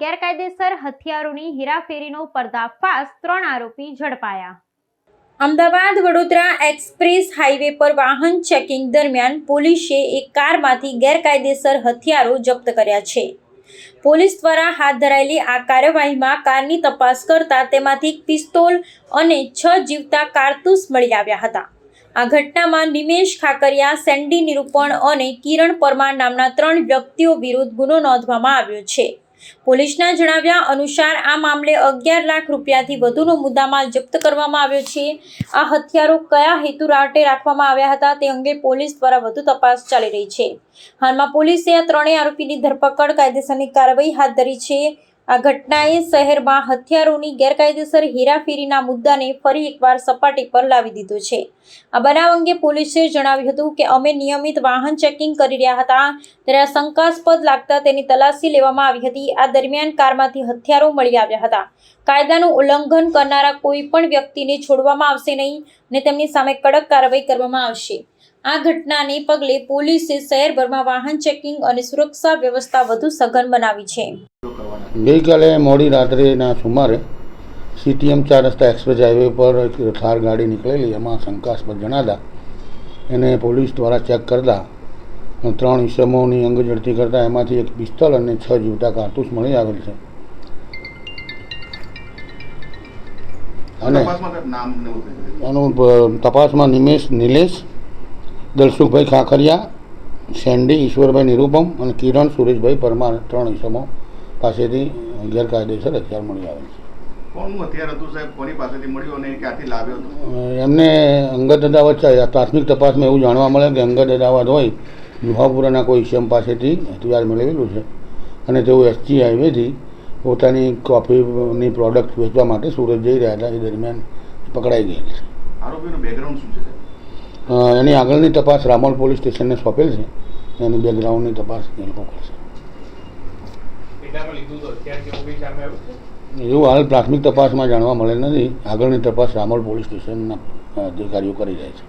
ગેરકાયદેસર હથિયારોની હેરાફેરીનો પર્દાફાશ ત્રણ આરોપી ઝડપાયા. અમદાવાદ વડોદરા એક્સપ્રેસ હાઈવે પર વાહન ચેકિંગ દરમિયાન પોલીસે એક કારમાંથી ગેરકાયદેસર હથિયારો જપ્ત કર્યા છે. પોલીસ દ્વારા હાથ ધરાયેલી આ કાર્યવાહીમાં કારની તપાસ કરતા તેમાંથી પિસ્તોલ અને છ જીવતા કારતૂસ મળી આવ્યા હતા. આ ઘટનામાં નિમેશ ખાકરિયા, સેન્ડી નિરૂપણ અને કિરણ પરમાર નામના ત્રણ વ્યક્તિઓ વિરુદ્ધ ગુનો નોંધવામાં આવ્યો છે. પોલીસના જણાવ્યા અનુસાર આ મામલે અગિયાર લાખ રૂપિયાથી વધુનો મુદ્દામાલ જપ્ત કરવામાં આવ્યો છે. આ હથિયારો કયા હેતુ રાટે રાખવામાં આવ્યા હતા તે અંગે પોલીસ દ્વારા વધુ તપાસ ચાલી રહી છે. હાલમાં પોલીસે આ ત્રણેય આરોપીની ધરપકડ કાયદેસરની કાર્યવાહી હાથ ધરી છે. આ ઘટનાએ શહેરમાં હથિયારોની ગેરકાયદેસર હેરાફેરીના મુદ્દાને ફરી એકવાર સપાટી પર લાવી દીધો છે. આ બનાવ અંગે પોલીસે જણાવ્યું હતું કે અમે નિયમિત વાહન ચેકિંગ કરી રહ્યા હતા, ત્યારે શંકાસ્પદ લાગતા તેની તલાશી લેવામાં આવી હતી. આ દરમિયાન કારમાંથી હથિયારો મળી આવ્યા હતા. કાયદાનું ઉલ્લંઘન કરનારા કોઈ પણ વ્યક્તિને છોડવામાં આવશે નહીં અને તેમની સામે કડક કાર્યવાહી કરવામાં આવશે. આ ઘટનાને પગલે પોલીસે શહેરભરમાં વાહન ચેકિંગ અને સુરક્ષા વ્યવસ્થા વધુ સઘન બનાવી છે. ગઈકાલે મોડી રાત્રેના સુમારે સીટીએમ ચાર રસ્તા એક્સપ્રેસ હાઈવે પર એક થાર ગાડી નીકળેલી. એમાં શંકાસ્પદ જણાતા એને પોલીસ દ્વારા ચેક કરતા ત્રણ ઈસમોની અંગ ઝડપી કરતા એમાંથી એક પિસ્તોલ અને છ જીવતા કારતૂસ મળી આવેલ છે. અને એનું તપાસમાં નિમેશ નિલેશ દલસુખભાઈ ખાખરિયા સેન્ડી ઈશ્વરભાઈ નિરૂપમ અને કિરણ સુરેશભાઈ પરમાર ત્રણ ઈસમો પાસેથી ગેરકાયદેસર હથિયાર મળી આવે છે. એમને અંગત અદાવત પ્રાથમિક તપાસમાં એવું જાણવા મળે કે અંગત અદાવત હોય લુહાપુરાના કોઈ ઈસમ પાસેથી હથિયાર મેળવેલું છે અને તેઓ એસજી હાઈવેથી પોતાની કોફીની પ્રોડક્ટ વેચવા માટે સુરત જઈ રહ્યા હતા. એ દરમિયાન પકડાઈ ગયા છે. આરોપીનું બેકગ્રાઉન્ડ શું છે એની આગળની તપાસ રામોલ પોલીસ સ્ટેશનને સોંપેલ છે. એની બેકગ્રાઉન્ડની તપાસ એ લોકો કરશે. એવું હાલ પ્રાથમિક તપાસમાં જાણવા મળેલ નથી. આગળની તપાસ રામોલ પોલીસ સ્ટેશનના અધિકારીઓ કરી રહ્યા છે.